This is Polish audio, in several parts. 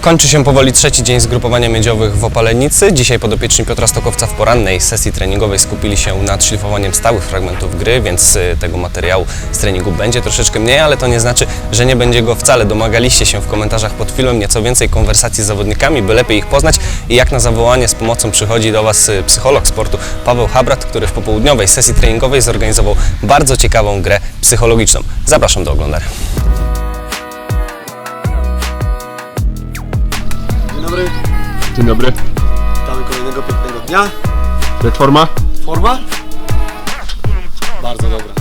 Kończy się powoli trzeci dzień zgrupowania miedziowych w Opalenicy. Dzisiaj podopieczni Piotra Stokowca w porannej sesji treningowej skupili się nad szlifowaniem stałych fragmentów gry, więc y, tego materiału z treningu będzie troszeczkę mniej, ale to nie znaczy, że nie będzie go wcale. Domagaliście się w komentarzach pod filmem nieco więcej konwersacji z zawodnikami, by lepiej ich poznać i jak na zawołanie z pomocą przychodzi do Was y, psycholog sportu Paweł Habrat, który w popołudniowej sesji treningowej zorganizował bardzo ciekawą grę psychologiczną. Zapraszam do oglądania. Dzień dobry. witamy kolejnego pięknego dnia. Jak forma? Forma? Bardzo dobra.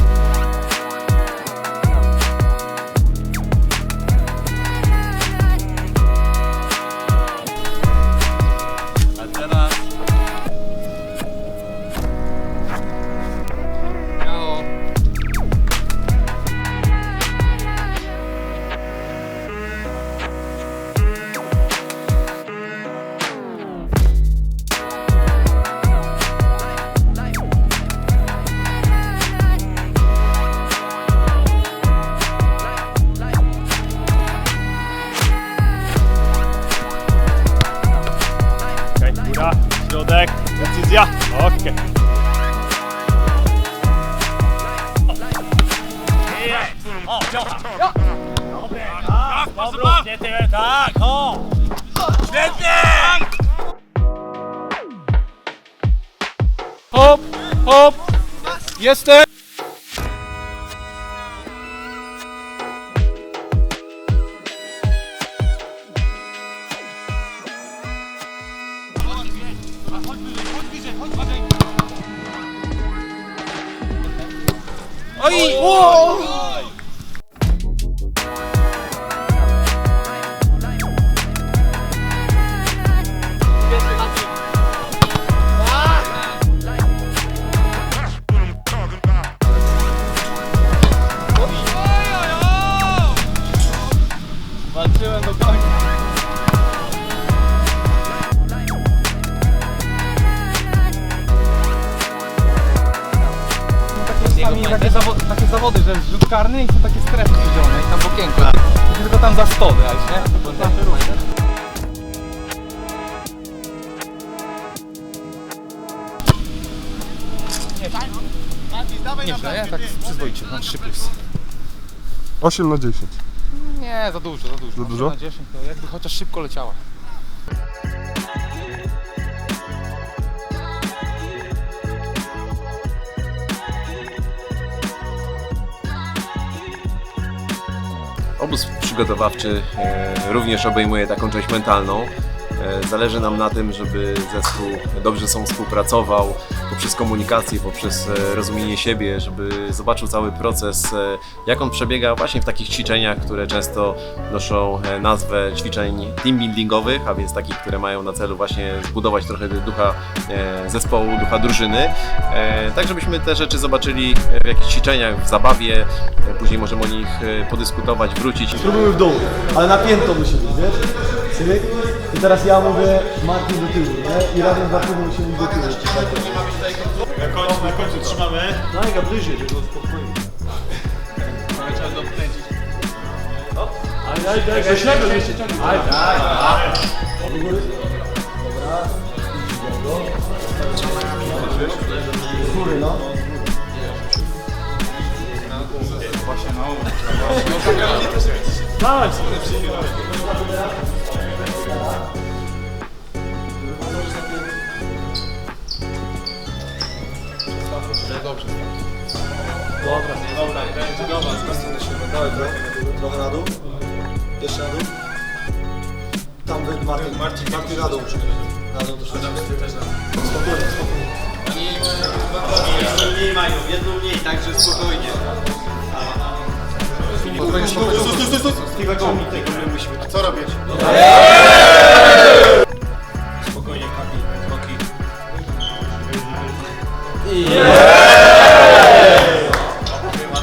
Decyzja. Okej. O, ciota. Dobry, tak, powrót, nie tyłem, tak, o. Świetnie! Hop, 아이 오. Czasami takie, zawody, takie zawody, że jest rzut karny i są takie strefy przydzielone i tam w okienko. Ty tylko tam za 100 grać, nie? Nie źle, nie? Tak przyzwoicie, mam 3 plus. 8 na 10. Nie, za dużo, za dużo. Za dużo? Na 10 to jakby chociaż szybko leciała. Obóz przygotowawczy e, również obejmuje taką część mentalną. E, Zależy nam na tym, żeby zespół dobrze ze sobą współpracował poprzez komunikację, poprzez e, rozumienie siebie, żeby zobaczył cały proces, e, jak on przebiega właśnie w takich ćwiczeniach, które często noszą nazwę ćwiczeń team buildingowych, a więc takich, które mają na celu właśnie zbudować trochę ducha zespołu, ducha drużyny. Tak, żebyśmy te rzeczy zobaczyli w jakichś ćwiczeniach, w zabawie, później możemy o nich podyskutować, wrócić. Spróbujmy w dół, ale napięto musi być, wiesz? Cyk. I teraz ja mówię Martin do tyłu, nie? I razem za tyłu musimy iść do tyłu. Na końcu, na końcu trzymamy. Najga bliżej, żeby było spokojnie. Aj, aj, aj, do siebie, nie się ciągnie. Aj, Do góry. Dobra. Z góry, no. Dawaj, trochę. Na dół. Jeszcze na dół. Tam wy, Martin. Martin, Martin na dół. Na dół troszeczkę. Spokojnie, spokojnie. mniej mają, jedną mniej, także spokojnie. Spokojnie, spokojnie. Stój, stój, stój, stój. Tego tego my musimy. Co robić? Spokojnie, kapi, kroki.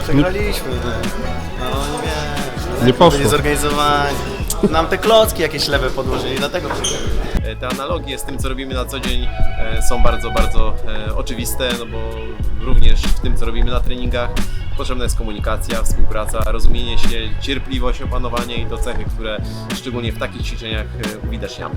Przegraliśmy. Nie. Nie poszło. Byli zorganizowani. Nam te klocki jakieś lewe podłożyli, dlatego. E, Te analogie z tym, co robimy na co dzień e, są bardzo, bardzo e, oczywiste, no bo również w tym, co robimy na treningach potrzebna jest komunikacja, współpraca, rozumienie się, cierpliwość, opanowanie i to cechy, które szczególnie w takich ćwiczeniach e, uwidaczniamy.